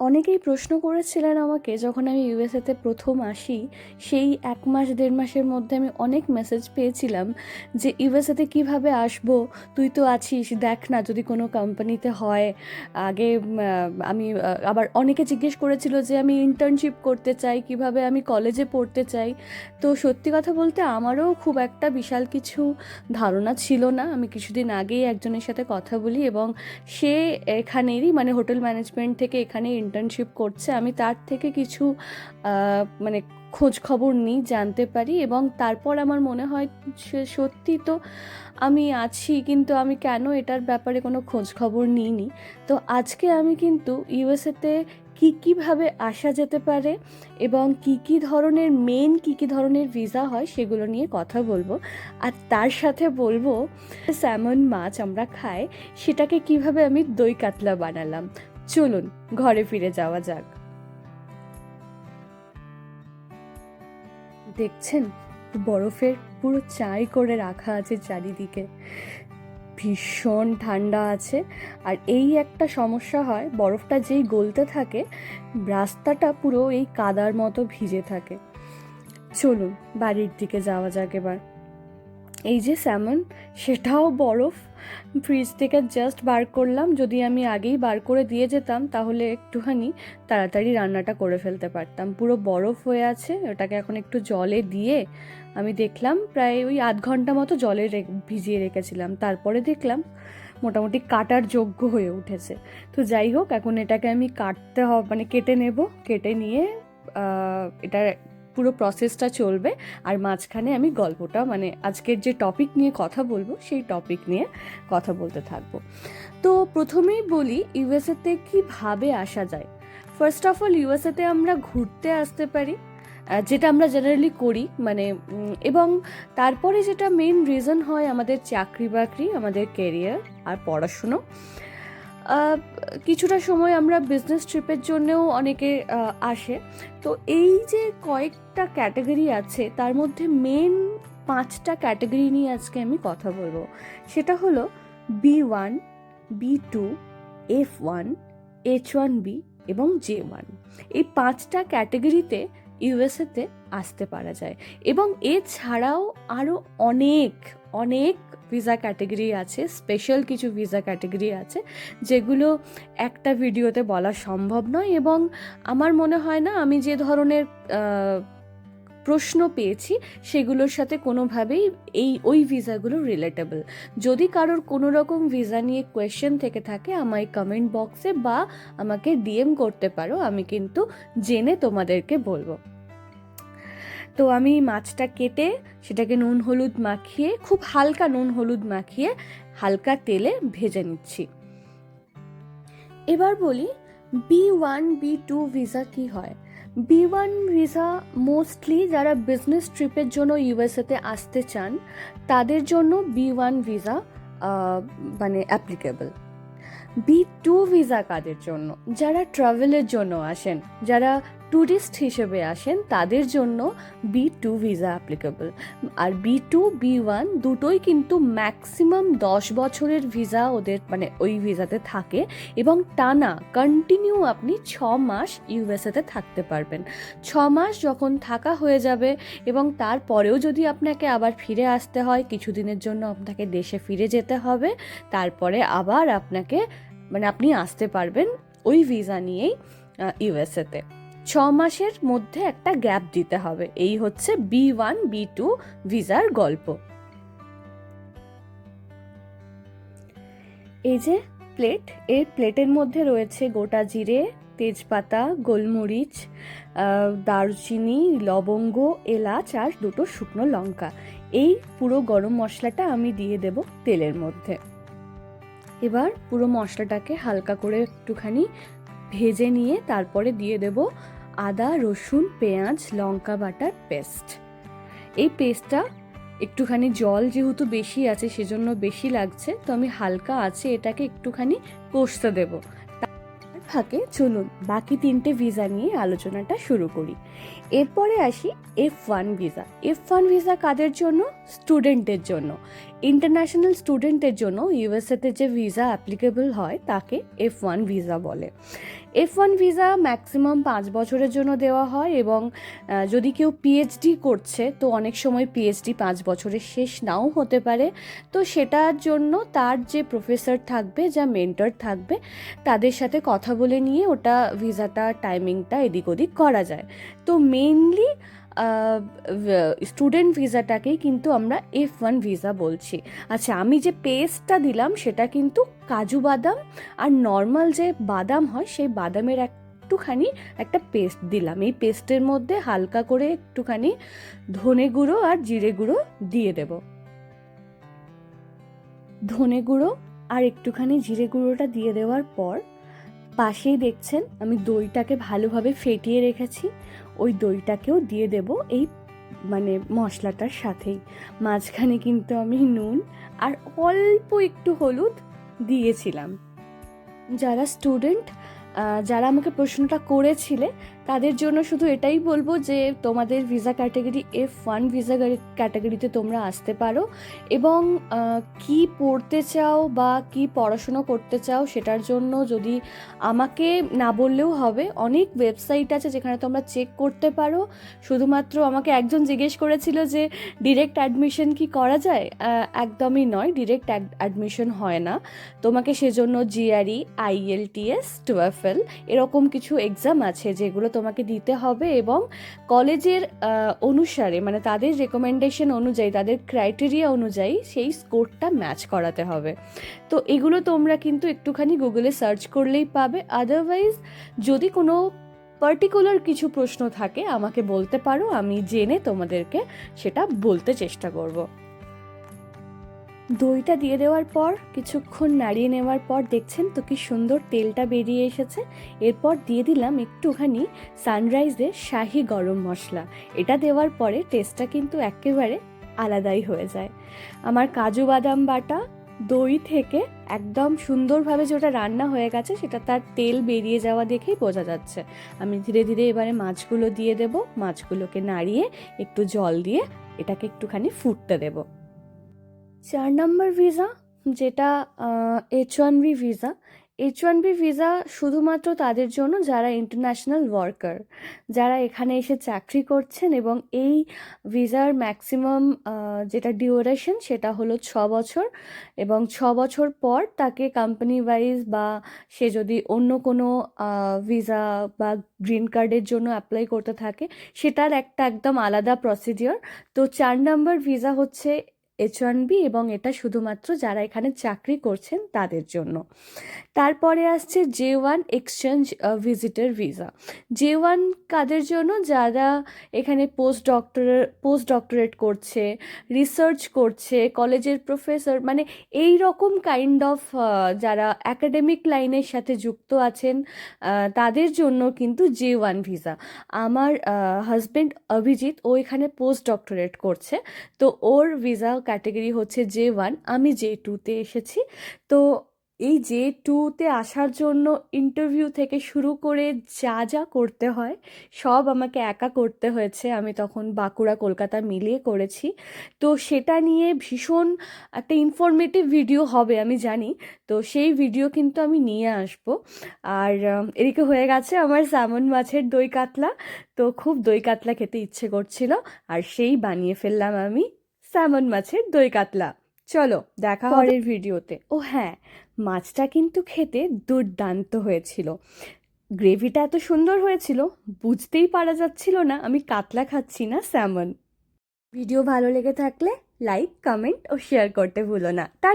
অনেকেই প্রশ্ন করেছিলেন আমাকে, যখন আমি ইউএসএতে প্রথম আসি, সেই এক মাস, দেড় মাসের মধ্যে আমি অনেক মেসেজ পেয়েছিলাম যে, ইউএসএতে কীভাবে আসব? তুই তো আছিস, দেখ না যদি কোনো কোম্পানিতে হয়। আগে আমি আবার অনেকে জিজ্ঞেস করেছিল যে, আমি ইন্টার্নশিপ করতে চাই, কীভাবে আমি কলেজে পড়তে চাই? তো সত্যি কথা বলতে আমারও খুব একটা বিশাল কিছু ধারণা ছিল না। আমি কিছুদিন আগেই একজনের সাথে কথা বলি এবং সে এখানেরই মানে হোটেল ম্যানেজমেন্ট থেকে এখানে ইন্টার্নশিপ করছে, আমি তার থেকে কিছু মানে খোঁজ খবর নিই, জানতে পারি এবং তারপর আমার মনে হয় সে সত্যি তো আমি আছি, কিন্তু আমি কেন এটার ব্যাপারে কোনো খোঁজ খবর নিইনি। তো আজকে আমি কিন্তু ইউএসএতে কী কীভাবে আসা যেতে পারে এবং কি কি ধরনের মেন কি কি ধরনের ভিসা হয় সেগুলো নিয়ে কথা বলব। আর তার সাথে বলব স্যামন মাছ আমরা খাই, সেটাকে কীভাবে আমি দই কাতলা বানালাম। চলুন, ঘরে ফিরে যাওয়া যাক। দেখছেন, বরফের পুরো চাই করে রাখা আছে চারিদিকে। ভীষণ ঠান্ডা আছে, আর এই একটা সমস্যা হয়, বরফটা যেই গলতে থাকে, রাস্তাটা পুরো এই কাদার মতো ভিজে থাকে। চলুন, বাড়ির দিকে যাওয়া যাক এবার। এই যে স্যামন, সেটাও বরফ ফ্রিজ থেকে জাস্ট বার করলাম। যদি আমি আগেই বার করে দিয়ে যেতাম, তাহলে একটুখানি তাড়াতাড়ি রান্নাটা করে ফেলতে পারতাম। পুরো বরফ হয়ে আছে, ওটাকে এখন একটু জলে দিয়ে আমি দেখলাম প্রায় ওই আধ ঘণ্টা মতো জলে ভিজিয়ে রেখেছিলাম। তারপরে দেখলাম মোটামুটি কাটার যোগ্য হয়ে উঠেছে। তো যাই হোক, এখন এটাকে আমি কাটতে হবে মানে কেটে নেব। কেটে নিয়ে এটা পুরো প্রসেসটা চলবে। আর মাঝখানে আমি গল্পটা মানে আজকের যে টপিক নিয়ে কথা বলব, সেই টপিক নিয়ে কথা বলতে থাকব। তো প্রথমেই বলি ইউএসএতে কীভাবে আসা যায়? ফার্স্ট অফ অল ইউএসএতে আমরা ঘুরতে আসতে পারি যেটা আমরা জেনারেলি করি মানে এবং তারপরে যেটা মেন রিজন হয় আমাদের চাকরি বাকরি আমাদের কেরিয়ার আর পড়াশুনো। কিছুটা সময় আমরা বিজনেস ট্রিপের জন্যও অনেকে আসে। তো এই যে কয়েকটা ক্যাটাগরি আছে, তার মধ্যে মেন পাঁচটা ক্যাটাগরি নিয়ে আজকে আমি কথা বলব। সেটা হলো B one B two F one H one B এবং জে ওয়ান এই পাঁচটা ক্যাটাগরিতে ইউএসএতে আসতে পারা যায়। এবং এছাড়াও আরও অনেক অনেক ভিসা ক্যাটেগরি আছে, স্পেশাল কিছু ভিসা ক্যাটেগরি আছে, যেগুলো একটা ভিডিওতে বলা সম্ভব নয় এবং আমার মনে হয় না আমি যে ধরনের প্রশ্ন পেয়েছি সেগুলোর সাথে কোনোভাবেই এই, ওই ভিসাগুলো রিলেটেবল যদি কারোর কোনো রকম ভিসা নিয়ে কোয়েশ্চেন থেকে থাকে, আমায় কমেন্ট বক্সে বা আমাকে ডিএম করতে পারো, আমি কিন্তু জেনে তোমাদেরকে বলব। তো আমি মাছটা কেটে সেটাকে নুন হলুদ মাখিয়ে, খুব হালকা নুন হলুদ মাখিয়ে হালকা তেলে ভেজে নিচ্ছি। এবার বলি B one, B two visa কি হয়? বি ওয়ান ভিসা মোস্টলি যারা বিজনেস ট্রিপের জন্য ইউএসএতে আসতে চান, তাদের জন্য বি ওয়ান ভিসা মানে অ্যাপ্লিকেবল। বি টু ভিসা কাদের জন্য? যারা ট্রাভেলের জন্য আসেন, যারা ট্যুরিস্ট হিসেবে আসেন, তাদের জন্য বি টু ভিসা অ্যাপ্লিকেবল আর বি টু বি ওয়ান দুটোই কিন্তু ম্যাক্সিমাম দশ বছরের ভিসা ওদের মানে ওই ভিসাতে থাকে এবং টানা কন্টিনিউ আপনি ছ মাস ইউএসএতে থাকতে পারবেন। ছ মাস যখন থাকা হয়ে যাবে এবং তারপরেও যদি আপনাকে আবার ফিরে আসতে হয়, কিছুদিনের জন্য আপনাকে দেশে ফিরে যেতে হবে, তারপরে আবার আপনাকে মানে আপনি আসতে পারবেন ওই ভিসা নিয়েই ইউএসএতে ছ মাসের মধ্যে একটা গ্যাপ দিতে হবে। এই হচ্ছে বি ওয়ান, বি টু ভিসার গল্প। এই যে প্লেট এই প্লেটের মধ্যে রয়েছে গোটা জিরে, তেজপাতা, গোলমরিচ দারুচিনি, লবঙ্গ, এলাচ আর দুটো শুকনো লঙ্কা। এই পুরো গরম মশলাটা আমি দিয়ে দেব তেলের মধ্যে। এবার পুরো মশলাটাকে হালকা করে একটুখানি ভেজে নিয়ে তারপরে দিয়ে দেব আদা, রসুন, পেঁয়াজ, লঙ্কা বাটার পেস্ট। এই পেস্টটা একটুখানি জল যেহেতু বেশি আছে, সেজন্য বেশি লাগছে, তো আমি হালকা আছে এটাকে একটুখানি কষতে দেব। ফাঁকে চলুন, বাকি তিনটে ভিসা নিয়ে আলোচনাটা শুরু করি। এরপরে আসি F one visa F one visa কাদের জন্য? স্টুডেন্টের জন্য। ইন্টারন্যাশনাল স্টুডেন্টের জন্য ইউএসএতে যে ভিসা অ্যাপ্লিকেবল হয়, তাকে এফ ওয়ান ভিসা বলে। এফ ওয়ান ভিসা ম্যাক্সিমাম পাঁচ বছরের জন্য দেওয়া হয় এবং যদি কেউ পিএইচডি করছে, তো অনেক সময় পিএইচডি পাঁচ বছরের শেষ নাও হতে পারে। তো সেটার জন্য তার যে প্রফেসর থাকবে, যা মেন্টর থাকবে, তাদের সাথে কথা বলে নিয়ে ওটা ভিসাটা টাইমিংটা এদিক ওদিক করা যায়। তো মেইনলি স্টুডেন্ট ভিসাটাকেই কিন্তু আমরা এফ ওয়ান ভিসা বলছি। আচ্ছা আমি যে পেস্টটা দিলাম, সেটা কিন্তু কাজু বাদাম আর নর্মাল যে বাদাম হয়, সেই বাদামের একটুখানি একটা পেস্ট দিলাম। এই পেস্টের মধ্যে হালকা করে একটুখানি ধনে গুঁড়ো আর জিরে গুঁড়ো দিয়ে দেব। ধনে গুঁড়ো আর একটুখানি জিরে গুঁড়োটা দিয়ে দেওয়ার পর পাশেই দেখছেন, আমি দইটাকে ভালোভাবে ফেটিয়ে রেখেছি। ওই দইটাকেও দিয়ে দেব এই মানে মশলাটার সাথেই। মাঝখানে কিন্তু আমি নুন আর অল্প একটু হলুদ দিয়েছিলাম। যারা স্টুডেন্ট যারা আমাকে প্রশ্নটা করেছিলে, তাদের জন্য শুধু এটাই বলব যে তোমাদের visa category F one visa ক্যাটাগরিতে তোমরা আসতে পারো এবং কি পড়তে চাও বা কি পড়াশুনো করতে চাও সেটার জন্য যদি আমাকে না বললেও হবে, অনেক ওয়েবসাইট আছে যেখানে তোমরা চেক করতে পারো। শুধুমাত্র আমাকে একজন জিজ্ঞেস করেছিল যে ডিরেক্ট অ্যাডমিশন কি করা যায়? একদমই নয় ডিরেক্ট অ্যাডমিশন হয় না। তোমাকে সেজন্য জিআরই আইএলটিএস টুয়েফএল এরকম কিছু এক্সাম আছে যেগুলো তোমাকে দিতে হবে এবং কলেজের অনুসারে মানে তাদের রেকমেন্ডেশন অনুযায়ী, তাদের ক্রাইটেরিয়া অনুযায়ী সেই স্কোরটা ম্যাচ করাতে হবে। তো এগুলো তোমরা কিন্তু একটুখানি গুগলে সার্চ করলেই পাবে। আদারওয়াইজ যদি কোনো পার্টিকুলার কিছু প্রশ্ন থাকে, আমাকে বলতে পারো, আমি জেনে তোমাদেরকে সেটা বলতে চেষ্টা করব। দইটা দিয়ে দেওয়ার পর, কিছুক্ষণ নাড়িয়ে নেওয়ার পর, দেখছেন তো কি সুন্দর তেলটা বেরিয়ে এসেছে। এরপর দিয়ে দিলাম একটুখানি সানরাইজের শাহি গরম মশলা। এটা দেওয়ার পরে টেস্টটা কিন্তু একেবারে আলাদাই হয়ে যায়। আমার কাজু বাদাম বাটা দই থেকে একদম সুন্দরভাবে যেটা রান্না হয়ে গেছে, সেটা তার তেল বেরিয়ে যাওয়া দেখেই বোঝা যাচ্ছে। আমি ধীরে ধীরে এবারে মাছগুলো দিয়ে দেব। মাছগুলোকে নাড়িয়ে একটু জল দিয়ে এটাকে একটুখানি ফুটতে দেবো। চার নম্বর ভিসা, যেটা H one B visa. H one B visa শুধুমাত্র তাদের জন্য যারা ইন্টারন্যাশনাল ওয়ার্কার যারা এখানে এসে চাকরি করছেন এবং এই ভিসার ম্যাক্সিমাম যেটা ডিউরেশন সেটা হলো ছ বছর এবং ছ বছর পর তাকে কোম্পানি ওয়াইজ বা সে যদি অন্য কোনো ভিসা বা গ্রিন কার্ডের জন্য অ্যাপ্লাই করতে থাকে, সেটার একটা একদম আলাদা প্রসিডিওর তো চার নম্বর ভিসা হচ্ছে এইচ ওয়ান বি এবং এটা শুধুমাত্র যারা এখানে চাকরি করছেন তাদের জন্য। তারপরে আসছে J one exchange visitor visa J one কাদের জন্য? যারা এখানে পোস্ট ডক্টর পোস্ট ডক্টরেট করছে রিসার্চ করছে, কলেজের প্রফেসর মানে এই রকম কাইন্ড অফ যারা অ্যাকাডেমিক লাইনের সাথে যুক্ত আছেন তাদের জন্য কিন্তু জে ওয়ান ভিসা আমার হাজব্যান্ড অভিজিৎ, ও এখানে পোস্ট ডক্টরেট করছে। তো ওর ভিসা ক্যাটাগরি হচ্ছে জে ওয়ান আমি জে টুতে এসেছি। তো এই জে টুতে আসার জন্য ইন্টারভিউ থেকে শুরু করে যা যা করতে হয়, সব আমাকে একা করতে হয়েছে। আমি তখন বাঁকুড়া, কলকাতা মিলিয়ে করেছি। তো সেটা নিয়ে ভীষণ একটা ইনফরমেটিভ ভিডিও হবে, আমি জানি। তো সেই ভিডিও কিন্তু আমি নিয়ে আসব। আর এদিকে হয়ে গেছে আমার স্যামন মাছের দই কাতলা। তো খুব দই কাতলা খেতে ইচ্ছে করছিল, আর সেই বানিয়ে ফেললাম আমি। স্যামন মাছের দই কাতলা। চলো দেখা পরের ভিডিওতে। ও হ্যাঁ মাছটা কিন্তু খেতে দুর্দান্ত হয়েছিল। গ্রেভিটা এত সুন্দর হয়েছিল বুঝতেই পারা যাচ্ছিল না আমি কাতলা খাচ্ছি না স্যামন। ভিডিও ভালো লেগে থাকলে লাইক কমেন্ট ও শেয়ার করতে ভুলো না। টা